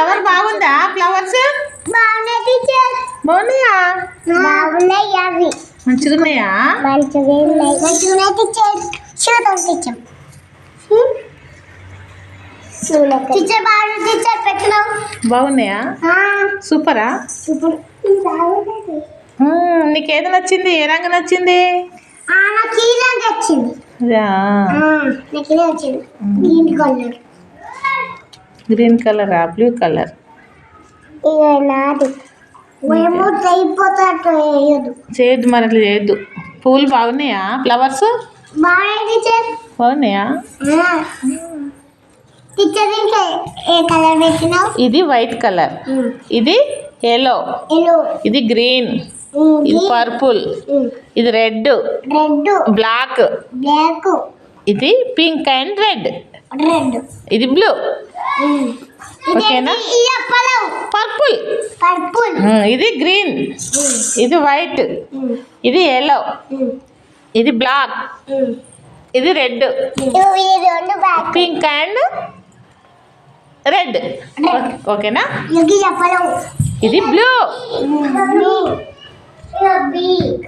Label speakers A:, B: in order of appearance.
A: Flower బాగుందా? Flowers
B: బాగున్నాయి teacher.
A: బాగున్నాయా?
B: బాగున్నాయి అవి.
A: మంచిగా ఉన్నాయా బాగున్నాయా? సూపరా?
B: ఇప్పుడు ఇది బాగుంది
A: మ్మ్, నీకు ఏది నచ్చింది? ఏ రంగు నచ్చింది?
B: నాకు ఈ రంగు నాకు గ్రీన్ కలర్.
A: గ్రీన్ కలరా? Blue colour. చేయొద్దు మరి అట్లా చేయొద్దు పూలు బాగున్నాయా? ఫ్లవర్స్?
B: బాగున్నాయి
A: ఇది వైట్ కలర్. ఇది ఎల్లో ఇది గ్రీన్. ఇది పర్పుల్. ఇది రెడ్. బ్లాక్.
B: బ్లాక్.
A: ఇది పింక్ అండ్ రెడ్. ఇది బ్లూ. ఓకేనా? పర్పుల్.
B: పర్పుల్.
A: ఇది గ్రీన్. ఇది వైట్. ఇది ఎల్లో ఇది బ్లాక్. ఇది రెడ్. Pink and red. ఓకేనా?
B: ఇది
A: బ్లూ.